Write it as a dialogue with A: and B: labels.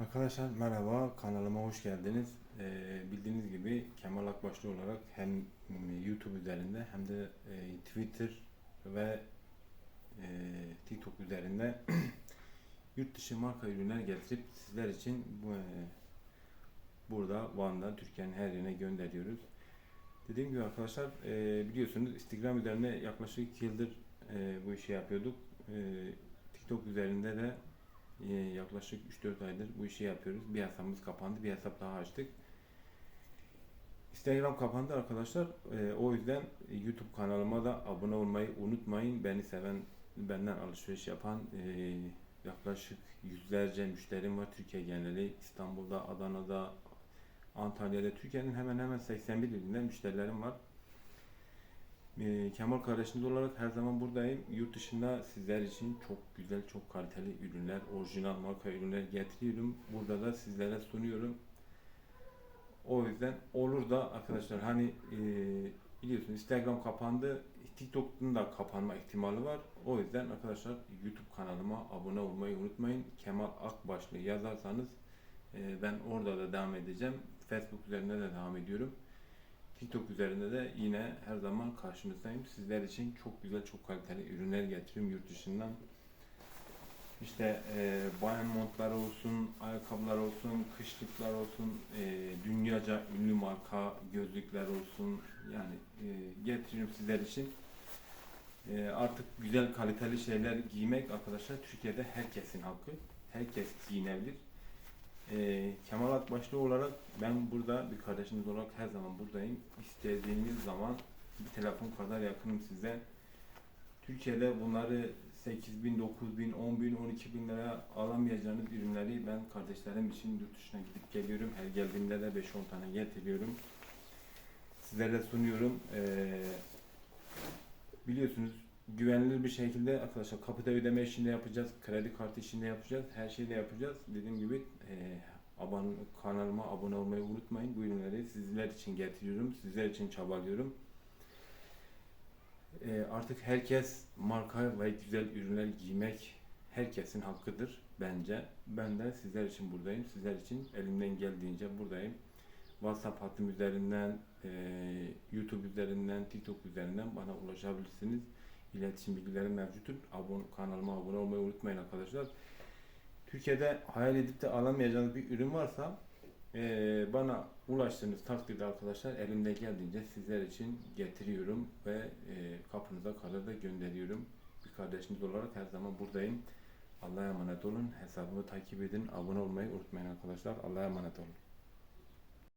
A: Arkadaşlar merhaba kanalıma hoş geldiniz. Ee, bildiğiniz gibi Kemal Akbaşlı olarak hem mm, YouTube üzerinde hem de e, Twitter ve e, TikTok üzerinde yurt dışı marka ürünler getirip sizler için bu, e, burada Van'da Türkiye'nin her yerine gönderiyoruz. Dediğim gibi arkadaşlar e, biliyorsunuz Instagram üzerinde yaklaşık 2 yıldır e, bu işi yapıyorduk. E, TikTok üzerinde de yaklaşık 3-4 aydır bu işi yapıyoruz. Bir hesabımız kapandı, bir hesap daha açtık. Instagram kapandı arkadaşlar. Ee, o yüzden YouTube kanalıma da abone olmayı unutmayın. Beni seven, benden alışveriş yapan e, yaklaşık yüzlerce müşterim var Türkiye geneli. İstanbul'da, Adana'da, Antalya'da, Türkiye'nin hemen hemen 81 ilinde müşterilerim var. Ee, Kemal kardeşiniz olarak her zaman buradayım. Yurt dışında sizler için çok güzel, çok kaliteli ürünler, orijinal marka ürünler getiriyorum. Burada da sizlere sunuyorum. O yüzden olur da arkadaşlar hani e, biliyorsunuz Instagram kapandı. TikTok'un da kapanma ihtimali var. O yüzden arkadaşlar YouTube kanalıma abone olmayı unutmayın. Kemal Akbaşlı yazarsanız e, ben orada da devam edeceğim. Facebook üzerinde de devam ediyorum. TikTok üzerinde de yine her zaman karşınızdayım. Sizler için çok güzel, çok kaliteli ürünler getiriyorum yurt dışından. İşte e, bayan montları olsun, ayakkabılar olsun, kışlıklar olsun, e, dünyaca ünlü marka gözlükler olsun. Yani e, getiriyorum sizler için. E, artık güzel, kaliteli şeyler giymek arkadaşlar Türkiye'de herkesin hakkı. Herkes giyinebilir. Ee, Kemal Akbaşlı olarak ben burada bir kardeşiniz olarak her zaman buradayım. İstediğiniz zaman bir telefon kadar yakınım size. Türkiye'de bunları 8 bin, 9 bin, 10 bin, 12 bin liraya alamayacağınız ürünleri ben kardeşlerim için yurt dışına gidip geliyorum. Her geldiğimde de 5-10 tane getiriyorum. Sizlere sunuyorum. Ee, biliyorsunuz güvenilir bir şekilde arkadaşlar kapıda ödeme işinde yapacağız, kredi kartı işinde yapacağız, her şeyde yapacağız. Dediğim gibi e, abone, kanalıma abone olmayı unutmayın. Bu ürünleri sizler için getiriyorum, sizler için çabalıyorum. E, artık herkes marka ve güzel ürünler giymek herkesin hakkıdır bence. Ben de sizler için buradayım. Sizler için elimden geldiğince buradayım. WhatsApp hattım üzerinden, e, YouTube üzerinden, TikTok üzerinden bana ulaşabilirsiniz iletişim bilgilerim mevcuttur. Abone, kanalıma abone olmayı unutmayın arkadaşlar. Türkiye'de hayal edip de alamayacağınız bir ürün varsa eee, bana ulaştığınız takdirde arkadaşlar elimde geldiğince sizler için getiriyorum ve eee, kapınıza kadar da gönderiyorum. Bir kardeşiniz olarak her zaman buradayım. Allah'a emanet olun. Hesabımı takip edin. Abone olmayı unutmayın arkadaşlar. Allah'a emanet olun.